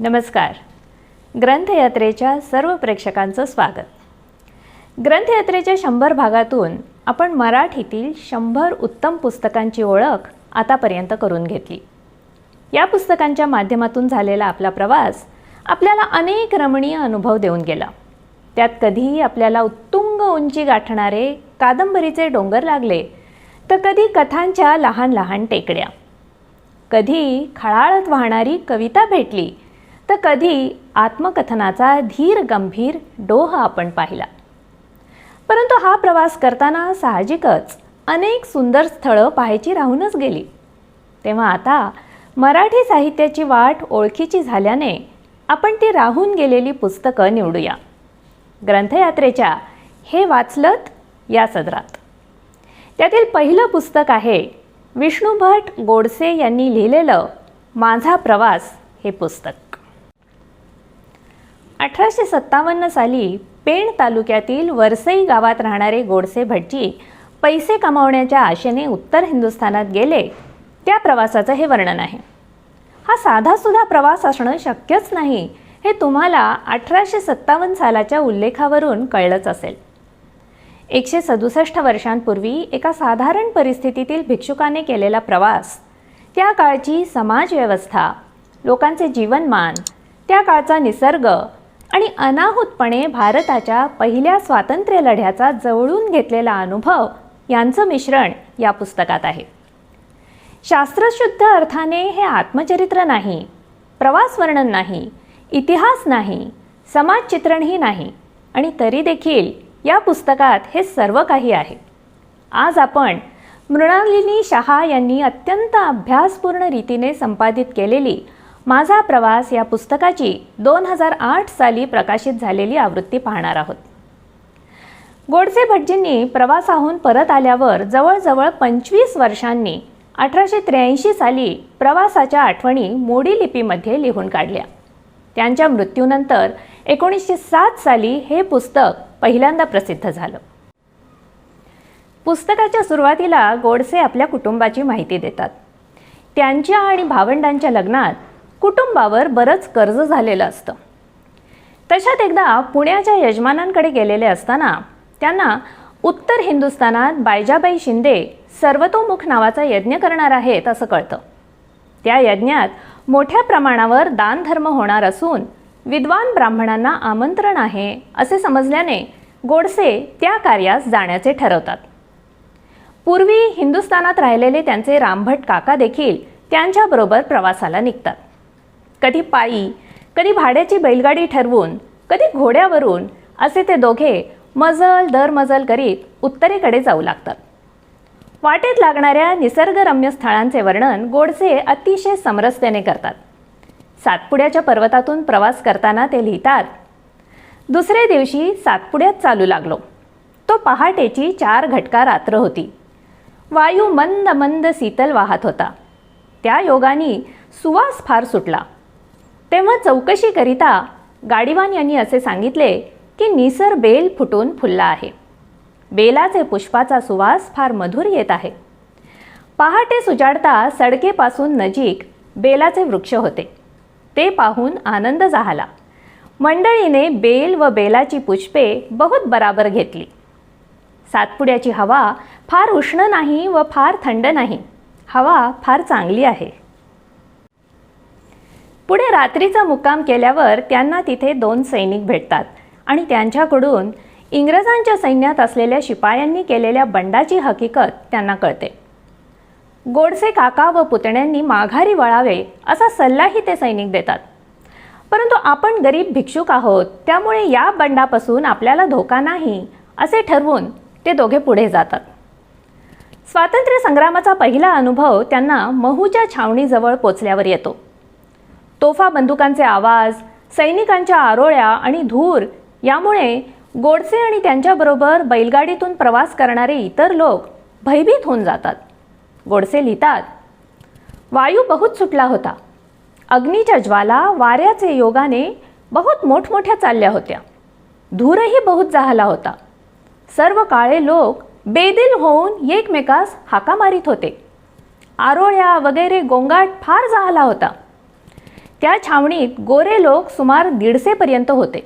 नमस्कार. ग्रंथयात्रेच्या सर्व प्रेक्षकांचं स्वागत. ग्रंथयात्रेच्या शंभर भागातून आपण मराठीतील शंभर उत्तम पुस्तकांची ओळख आतापर्यंत करून घेतली. या पुस्तकांच्या माध्यमातून झालेला आपला प्रवास आपल्याला अनेक रमणीय अनुभव देऊन गेला. त्यात कधीही आपल्याला उत्तुंग उंची गाठणारे कादंबरीचे डोंगर लागले तर कधी कथांच्या लहान लहान टेकड्या. कधी खळाळत वाहणारी कविता भेटली तर कधी आत्मकथनाचा धीर गंभीर डोह आपण पाहिला. परंतु हा प्रवास करताना साहजिकच अनेक सुंदर स्थळं पाहायची राहूनच गेली. तेव्हा आता मराठी साहित्याची वाट ओळखीची झाल्याने आपण ती राहून गेलेली पुस्तकं निवडूया. ग्रंथयात्रेच्या हे वाचलत या सदरात. त्यातील पहिलं पुस्तक आहे विष्णू भट गोडसे यांनी लिहिलेलं माझा प्रवास हे पुस्तक. अठराशे सत्तावन्न साली पेण तालुक्यातील वरसई गावात राहणारे गोडसे भटजी पैसे कमावण्याच्या आशेने उत्तर हिंदुस्थानात गेले. त्या प्रवासाचं हे वर्णन आहे. हा साधासुद्धा प्रवास असणं शक्यच नाही हे तुम्हाला अठराशे सत्तावन्न सालाच्या उल्लेखावरून कळलंच असेल. एकशे सदुसष्ट वर्षांपूर्वी एका साधारण परिस्थितीतील भिक्षुकाने केलेला प्रवास त्या काळची समाजव्यवस्था लोकांचे जीवनमान त्या काळचा निसर्ग आणि अनाहूतपणे भारताच्या पहिल्या स्वातंत्र्य लढ्याचा जवळून घेतलेला अनुभव यांचं मिश्रण या पुस्तकात आहे. शास्त्रशुद्ध अर्थाने हे आत्मचरित्र नाही प्रवास वर्णन नाही इतिहास नाही समाजचित्रणही नाही आणि तरी देखील या पुस्तकात हे सर्व काही आहे. आज आपण मृणालिनी शहा यांनी अत्यंत अभ्यासपूर्ण रीतीने संपादित केलेली माझा प्रवास या पुस्तकाची दोन हजार आठ साली प्रकाशित झालेली आवृत्ती पाहणार आहोत. गोडसे भटजींनी प्रवासाहून परत आल्यावर जवळजवळ पंचवीस वर्षांनी अठराशे त्र्याऐंशी साली प्रवासाच्या आठवणी मोडी लिपीमध्ये लिहून काढल्या. त्यांच्या मृत्यूनंतर एकोणीसशे सात साली हे पुस्तक पहिल्यांदा प्रसिद्ध झालं. पुस्तकाच्या सुरुवातीला गोडसे आपल्या कुटुंबाची माहिती देतात. त्यांच्या आणि भावंडांच्या लग्नात कुटुंबावर बरंच कर्ज झालेलं असतं. तशात एकदा पुण्याच्या यजमानांकडे गेलेले असताना त्यांना उत्तर हिंदुस्थानात बायजाबाई शिंदे सर्वतोमुख नावाचा यज्ञ करणार आहेत असं कळतं. त्या यज्ञात मोठ्या प्रमाणावर दानधर्म होणार असून विद्वान ब्राह्मणांना आमंत्रण आहे असे समजल्याने गोडसे त्या कार्यास जाण्याचे ठरवतात. पूर्वी हिंदुस्थानात राहिलेले त्यांचे रामभट काका देखील त्यांच्याबरोबर प्रवासाला निघतात. कधी पायी कधी भाड्याची बैलगाडी ठरवून कधी घोड्यावरून असे ते दोघे मजल दर मजल करीत उत्तरेकडे जाऊ लागतात. वाटेत लागणाऱ्या निसर्गरम्य स्थळांचे वर्णन गोडसे अतिशय समरसतेने करतात. सातपुड्याच्या पर्वतातून प्रवास करताना ते लिहितात दुसऱ्या दिवशी सातपुड्यात चालू लागलो. तो पहाटेची चार घटका रात्र होती. वायू मंद मंद शीतल वाहत होता. त्या योगानी सुवास फार सुटला. तेव्हा चौकशीकरिता गाडीवान यांनी असे सांगितले की निसर बेल फुटून फुलला आहे. बेलाचे पुष्पाचा सुवास फार मधुर येत आहे. पहाटे सुजाडता सडकेपासून नजीक बेलाचे वृक्ष होते. ते पाहून आनंद झाला. मंडळीने बेल व बेलाची पुष्पे बहुत बराबर घेतली. सातपुड्याची हवा फार उष्ण नाही व फार थंड नाही. हवा फार चांगली आहे. पुढे रात्रीचा मुक्काम केल्यावर त्यांना तिथे दोन सैनिक भेटतात आणि त्यांच्याकडून इंग्रजांच्या सैन्यात असलेल्या शिपायांनी केलेल्या बंडाची हकीकत त्यांना कळते. गोडसे काका व पुतण्यांनी माघारी वळावे असा सल्लाही ते सैनिक देतात. परंतु आपण गरीब भिक्षुक आहोत त्यामुळे या बंडापासून आपल्याला धोका नाही असे ठरवून ते दोघे पुढे जातात. स्वातंत्र्य संग्रामाचा पहिला अनुभव त्यांना महूच्या छावणीजवळ पोचल्यावर येतो. तोफा बंदुकांचे आवाज सैनिकांच्या आरोळ्या आणि धूर यामुळे गोडसे आणि त्यांच्याबरोबर बैलगाडीतून प्रवास करणारे इतर लोक भयभीत होऊन जातात. गोडसे लिहितात वायू बहुत सुटला होता. अग्नीच्या ज्वाला वाऱ्याचे योगाने बहुत मोठमोठ्या चालल्या होत्या. धूरही बहुत जाहला होता. सर्व काळे लोक बेदिल होऊन एकमेकास हाका मारित होते. आरोळ्या वगैरे गोंगाट फार जाहला होता. त्या छावणीत गोरे लोक सुमार दीडशेपर्यंत होते.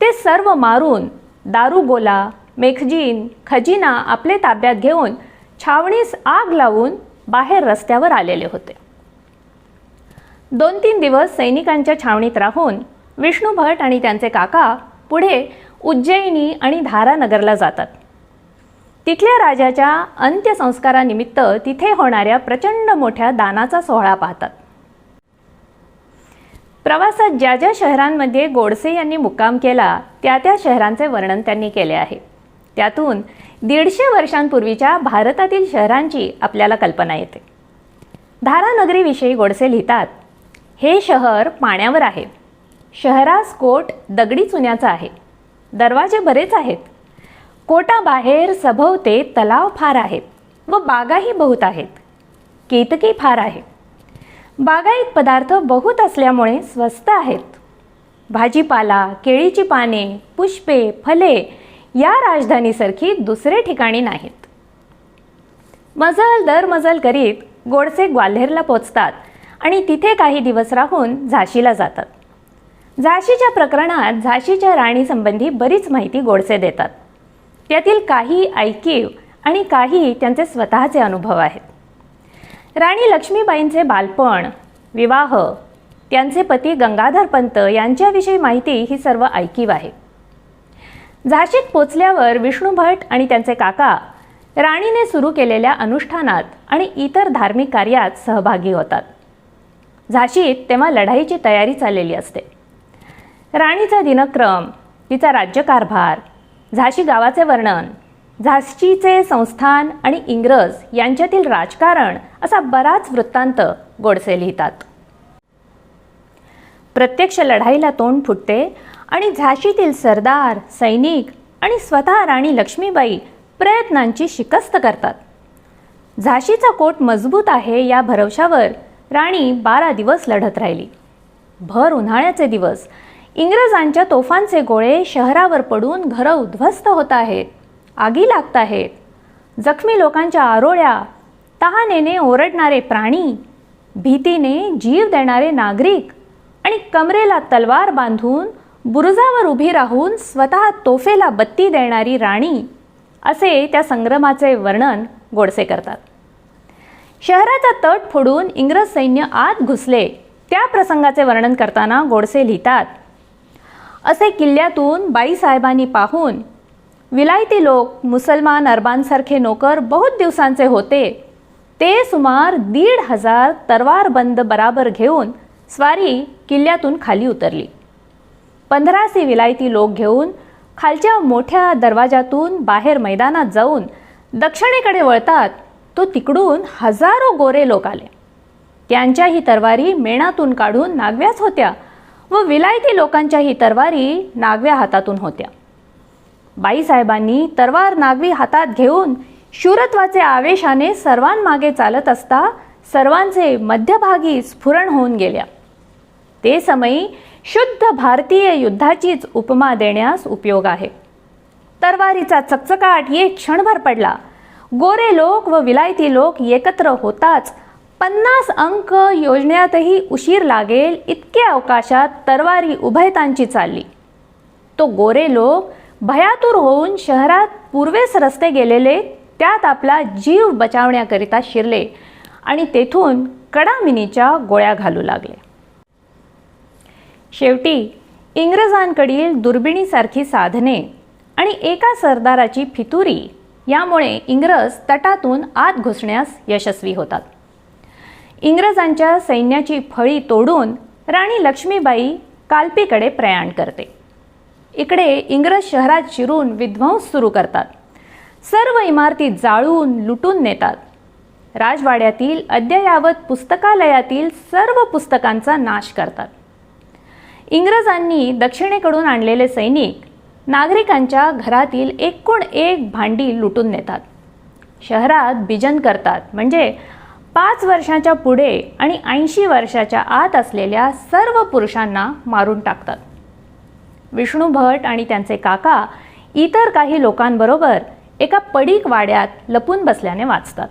ते सर्व मारून दारुगोला मेखजीन खजिना आपले ताब्यात घेऊन छावणीस आग लावून बाहेर रस्त्यावर आलेले होते. दोन तीन दिवस सैनिकांच्या छावणीत राहून विष्णू भट आणि त्यांचे काका पुढे उज्जैनी आणि धारानगरला जातात. तिथल्या राजाच्या अंत्यसंस्कारानिमित्त तिथे होणाऱ्या प्रचंड मोठ्या दानाचा सोहळा पाहतात. प्रवासात ज्या ज्या शहरांमध्ये गोडसे यांनी मुक्काम केला त्या त्या शहरांचे वर्णन त्यांनी केले आहे. त्यातून दीडशे वर्षांपूर्वीच्या भारतातील शहरांची आपल्याला कल्पना येते. धारानगरीविषयी गोडसे लिहितात हे शहर पाण्यावर आहे. शहरास कोट दगडी चुन्याचा आहे. दरवाजे बरेच आहेत. कोटाबाहेर सभवते तलाव फार आहेत व बागाही बहुत आहेत. केतकी फार आहे. बागायत पदार्थ बहुत असल्यामुळे स्वस्त आहेत. भाजीपाला केळीची पाने पुष्पे फले या राजधानीसारखी दुसरे ठिकाणी नाहीत. मजल दर मजल करीत गोडसे ग्वाल्हेरला पोचतात आणि तिथे काही दिवस राहून झाशीला जातात. झाशीच्या प्रकरणात झाशीच्या राणीसंबंधी बरीच माहिती गोडसे देतात. त्यातील काही ऐकीव आणि काही त्यांचे स्वतःचे अनुभव आहेत. राणी लक्ष्मीबाईंचे बालपण विवाह त्यांचे पती गंगाधर पंत यांच्याविषयी माहिती ही सर्व ऐकीव आहे. झाशीत पोचल्यावर विष्णू भट आणि त्यांचे काका राणीने सुरू केलेल्या अनुष्ठानात आणि इतर धार्मिक कार्यात सहभागी होतात. झाशीत तेव्हा लढाईची तयारी चाललेली असते. राणीचा दिनक्रम तिचा राज्यकारभार झाशी गावाचे वर्णन झाशीचे संस्थान आणि इंग्रज यांच्यातील राजकारण असा बराच वृत्तांत गोडसे लिहितात. प्रत्यक्ष लढाईला तोंड फुटते आणि झाशीतील सरदार सैनिक आणि स्वतः राणी लक्ष्मीबाई प्रयत्नांची शिकस्त करतात. झाशीचा कोट मजबूत आहे या भरवशावर राणी बारा दिवस लढत राहिली. भर उन्हाळ्याचे दिवस. इंग्रजांच्या तोफांचे गोळे शहरावर पडून घरं उद्ध्वस्त होत आहेत. आगी लागत आहेत जखमी लोकांच्या आरोळ्या तहानेने ओरडणारे प्राणी भीतीने जीव देणारे नागरिक आणि कमरेला तलवार बांधून बुरुजावर उभी राहून स्वतः तोफेला बत्ती देणारी राणी असे त्या संग्रमाचे वर्णन गोडसे करतात. शहराचा तट फोडून इंग्रज सैन्य आत घुसले त्या प्रसंगाचे वर्णन करताना गोडसे लिहितात असे किल्ल्यातून बाईसाहेबांनी पाहून विलायती लोक मुसलमान अरबांसारखे नोकर बहुत दिवसांचे होते. ते सुमार दीड हजार तरवारबंद बराबर घेऊन स्वारी किल्ल्यातून खाली उतरली. पंधराशे विलायती लोक घेऊन खालच्या मोठ्या दरवाजातून बाहेर मैदानात जाऊन दक्षिणेकडे वळतात तो तिकडून हजारो गोरे लोक आले. त्यांच्याही तरवारी मेणातून काढून नागव्याच होत्या व विलायती लोकांच्याही तरवारी नागव्या हातातून होत्या. बाईसाहेबांनी तरवार नागवी हातात घेऊन शूरत्वाचे आवेशाने सर्वांमागे चालत असता सर्वांचे मध्यभागी स्फुरण होऊन गेल्या. ते समयी शुद्ध भारतीय युद्धाचीच उपमा देण्यास उपयोग आहे. तरवारीचा चकचकाट एक क्षणभर पडला. गोरे लोक व विलायती लोक एकत्र होताच पन्नास अंक योजण्यातही उशीर लागेल इतक्या अवकाशात तरवारी उभयतांची चालली. तो गोरे लोक भयातूर होऊन शहरात पूर्वेस रस्ते गेलेले त्यात आपला जीव बचावण्याकरिता शिरले आणि तेथून कडामिनीच्या गोळ्या घालू लागले. शेवटी इंग्रजांकडील दुर्बिणीसारखी साधने आणि एका सरदाराची फितुरी यामुळे इंग्रज तटातून आत घुसण्यास यशस्वी होतात. इंग्रजांच्या सैन्याची फळी तोडून राणी लक्ष्मीबाई काल्पीकडे प्रयाण करते. इकडे इंग्रज शहरात शिरून विध्वंस सुरू करतात. सर्व इमारती जाळून लुटून नेतात. राजवाड्यातील अद्ययावत पुस्तकालयातील सर्व पुस्तकांचा नाश करतात. इंग्रजांनी दक्षिणेकडून आणलेले सैनिक नागरिकांच्या घरातील एकूण एक भांडी लुटून नेतात. शहरात बिजन करतात म्हणजे पाच वर्षाच्या पुढे आणि ऐंशी वर्षाच्या आत असलेल्या सर्व पुरुषांना मारून टाकतात. विष्णू भट आणि त्यांचे काका इतर काही लोकांबरोबर एका पडीक वाड्यात लपून बसल्याने वाचतात.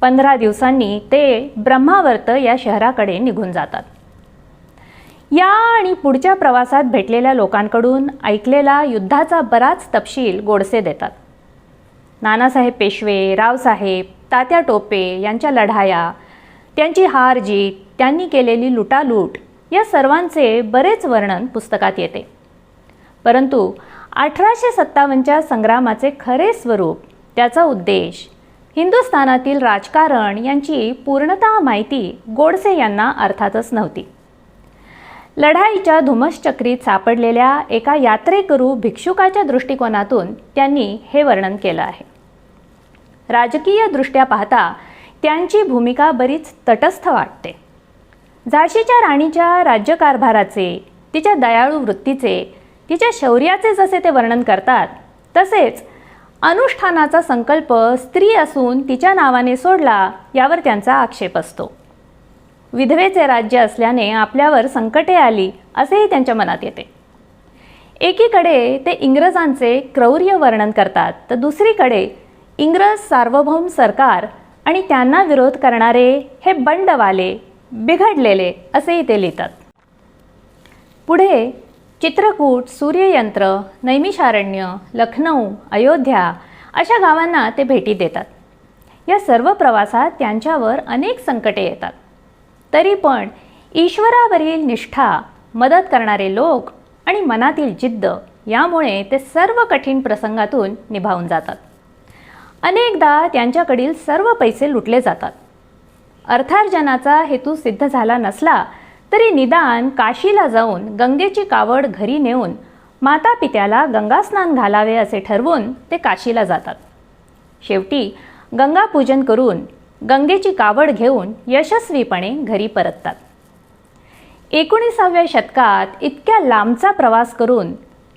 पंधरा दिवसांनी ते ब्रह्मावर्त या शहराकडे निघून जातात. या आणि पुढच्या प्रवासात भेटलेल्या लोकांकडून ऐकलेला युद्धाचा बराच तपशील गोडसे देतात. नानासाहेब पेशवे रावसाहेब तात्या टोपे यांच्या लढाया त्यांची हार जीत त्यांनी केलेली लुटालूट या सर्वांचे बरेच वर्णन पुस्तकात येते. परंतु अठराशे सत्तावन्नच्या संग्रामाचे खरे स्वरूप त्याचा उद्देश हिंदुस्थानातील राजकारण यांची पूर्णतः माहिती गोडसे यांना अर्थातच नव्हती. लढाईच्या धुमश्चक्रीत सापडलेल्या एका यात्रेकरू भिक्षुकाच्या दृष्टिकोनातून त्यांनी हे वर्णन केलं आहे. राजकीय दृष्ट्या पाहता त्यांची भूमिका बरीच तटस्थ वाटते. झाशीच्या राणीच्या राज्यकारभाराचे तिच्या दयाळू वृत्तीचे तिच्या शौर्याचे जसे ते वर्णन करतात तसेच अनुष्ठानाचा संकल्प स्त्री असून तिच्या नावाने सोडला यावर त्यांचा आक्षेप असतो. विधवेचे राज्य असल्याने आपल्यावर संकटे आली असेही त्यांच्या मनात येते. एकीकडे ते इंग्रजांचे क्रौर्य वर्णन करतात तर दुसरीकडे इंग्रज सार्वभौम सरकार आणि त्यांना विरोध करणारे हे बंडवाले बिघडलेले असेही ते लिहितात. पुढे चित्रकूट सूर्ययंत्र नैमिषारण्य लखनौ अयोध्या अशा गावांना ते भेटी देतात. या सर्व प्रवासात त्यांच्यावर अनेक संकटे येतात. तरी पण ईश्वरावरील निष्ठा मदत करणारे लोक आणि मनातील जिद्द यामुळे ते सर्व कठीण प्रसंगातून निभावून जातात. अनेकदा त्यांच्याकडील सर्व पैसे लुटले जातात. अर्थार्जनाचा हेतू सिद्ध झाला नसला तरी निदान काशीला जाऊन गंगेची कावड घरी नेऊन माता पित्याला गंगास्नान घालावे असे ठरवून ते काशीला जातात. शेवटी गंगापूजन करून गंगेची कावड घेऊन यशस्वीपणे घरी परततात. एकोणीसाव्या शतकात इतक्या लांबचा प्रवास करून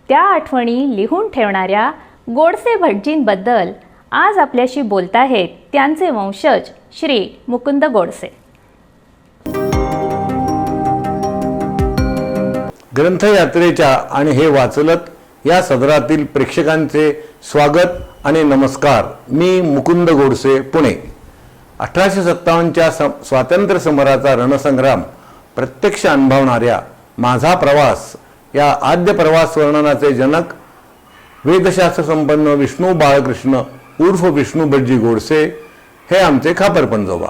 त्या आठवणी लिहून ठेवणाऱ्या गोडसे भटजींबद्दल आज आपल्याशी बोलताहेत त्यांचे वंशज श्री मुकुंद गोडसे. ग्रंथयात्रेच्या आणि हे वाचलत या सदरातील प्रेक्षकांचे स्वागत आणि नमस्कार. मी मुकुंद गोडसे पुणे. अठराशे सत्तावन्नच्या स स्वातंत्र्य समराचा रणसंग्राम प्रत्यक्ष अनुभवणाऱ्या माझा प्रवास या आद्य प्रवास वर्णनाचे जनक वेदशास्त्र संपन्न विष्णू बाळकृष्ण उर्फ विष्णू भटजी गोडसे हे आमचे खापर पंजोबा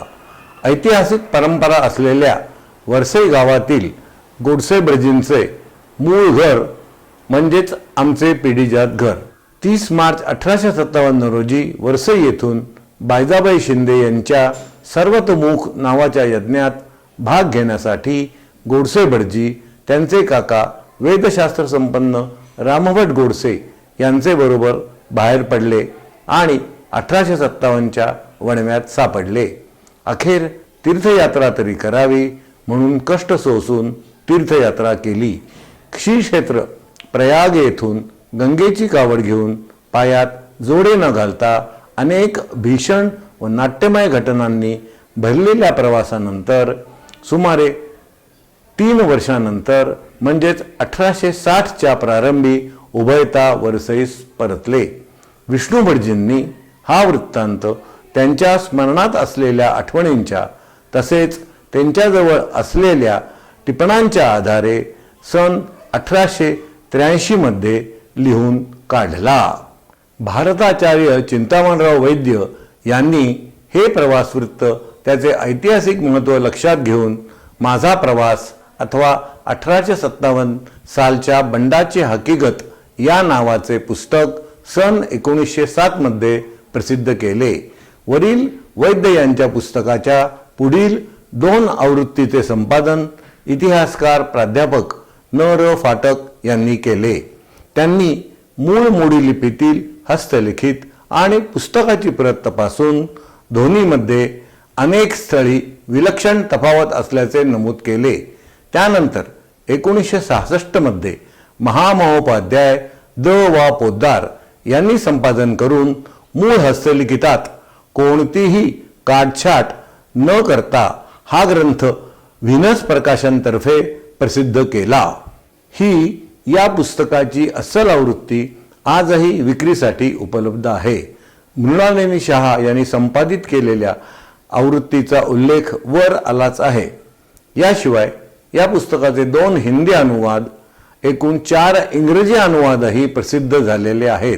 ऐतिहासिक परंपरा असलेल्या वरसई गावातील गोडसे ब्रजींचे मूळ घर म्हणजेच आमचे पिढीजात घर. तीस मार्च अठराशे सत्तावन्न रोजी वरसई येथून बायजाबाई शिंदे यांच्या सर्वतोमुख नावाच्या यज्ञात भाग घेण्यासाठी गोडसे भटजी त्यांचे काका वेदशास्त्र संपन्न रामभट गोडसे यांचे बरोबर बाहेर पडले. आणि अठराशे सत्तावन्नच्या वणव्यात सापडले. अखेर तीर्थयात्रा तरी करावी म्हणून कष्ट सोसून तीर्थयात्रा केली. क्षीक्षेत्र प्रयाग येथून गंगेची कावड घेऊन पायात जोडे न घालता अनेक भीषण व नाट्यमय घटनांनी भरलेल्या प्रवासानंतर सुमारे तीन वर्षानंतर म्हणजेच अठराशे साठच्या प्रारंभी उभयता वरसईस परतले. विष्णू भटजींनी हा वृत्तांत त्यांच्या स्मरणात असलेल्या आठवणींच्या तसेच त्यांच्याजवळ असलेल्या टिपणांच्या आधारे सन अठराशे त्र्याऐंशीमध्ये लिहून काढला. भारताचार्य चिंतामणराव वैद्य यांनी हे प्रवासवृत्त त्याचे ऐतिहासिक महत्त्व लक्षात घेऊन माझा प्रवास अथवा अठराशे सत्तावन्न सालच्या बंडाची हकीकत या नावाचे पुस्तक सन एकोणीसशे सातमध्ये प्रसिद्ध केले. वरील वैद्य यांच्या पुस्तकाच्या पुढील दोन आवृत्तीचे संपादन इतिहासकार प्राध्यापक न फाटक यांनी केले. त्यांनी मूळ मोडी लिपीतील हस्तलिखित आणि पुस्तकाची प्रत तपासून दोन्हीमध्ये अनेक स्थळी विलक्षण तफावत असल्याचे नमूद केले. त्यानंतर एकोणीसशे सहासष्टमध्ये महामहोपाध्याय द वा पोद्दार यांनी संपादन करून मूळ हस्तलिखितात कोणतीही काटछाट न करता हा ग्रंथ व्हिनस प्रकाशनतर्फे प्रसिद्ध केला. ही या पुस्तकाची अस्सल आवृत्ती आजही विक्रीसाठी उपलब्ध आहे. मृणालिनी शहा यांनी संपादित केलेल्या आवृत्तीचा उल्लेख वर आलाच आहे. याशिवाय या पुस्तकाचे दोन हिंदी अनुवाद एकूण चार इंग्रजी अनुवादही प्रसिद्ध झालेले आहेत.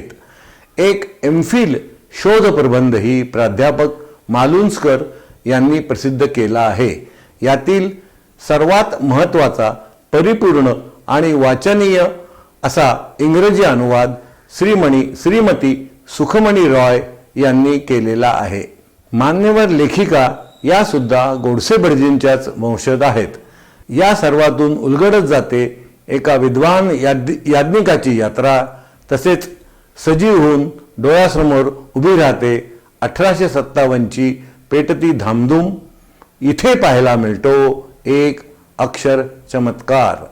एक एमफिल शोध प्रबंधही प्राध्यापक मालुंस्कर यांनी प्रसिद्ध केला आहे. यातील सर्वात महत्त्वाचा परिपूर्ण आणि वाचनीय असा इंग्रजी अनुवाद श्रीमणी श्रीमती सुखमणी रॉय यांनी केलेला आहे. मान्यवर लेखिका यासुद्धा गोडसे भटजींच्याच वंशज आहेत. या सर्वातून उलगडत जाते एका विद्वान याद याज्ञिकाची यात्रा तसेच सजीव होऊन डोळ्यासमोर उभी राहते अठराशे सत्तावन्नची पेटती धामधूम. इथे पाहायला मिळतो एक अक्षर चमत्कार.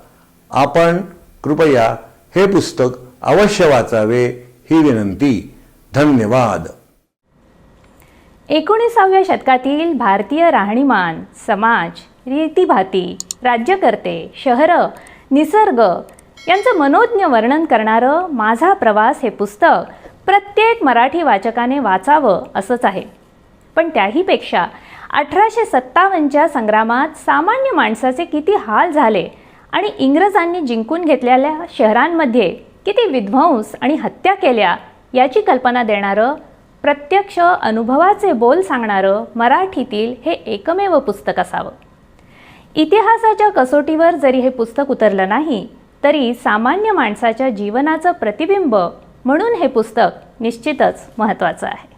आपण कृपया हे पुस्तक अवश्य वाचावे ही विनंती. धन्यवाद. एकोणीसाव्या शतकातील भारतीय राहणीमान समाज रीतीभाती राज्यकर्ते शहरं निसर्ग. यांचं मनोज्ञ वर्णन करणारं माझा प्रवास हे पुस्तक प्रत्येक मराठी वाचकाने वाचावं असंच आहे. पण त्याहीपेक्षा अठराशे सत्तावन्नच्या संग्रामात सामान्य माणसाचे किती हाल झाले आणि इंग्रजांनी जिंकून घेतलेल्या शहरांमध्ये किती विध्वंस आणि हत्या केल्या याची कल्पना देणारं प्रत्यक्ष अनुभवाचे बोल सांगणारं मराठीतील हे एकमेव पुस्तक असावं. इतिहासाच्या कसोटीवर जरी हे पुस्तक उतरलं नाही तरी सामान्य माणसाच्या जीवनाचं प्रतिबिंब म्हणून हे पुस्तक निश्चितच महत्त्वाचं आहे.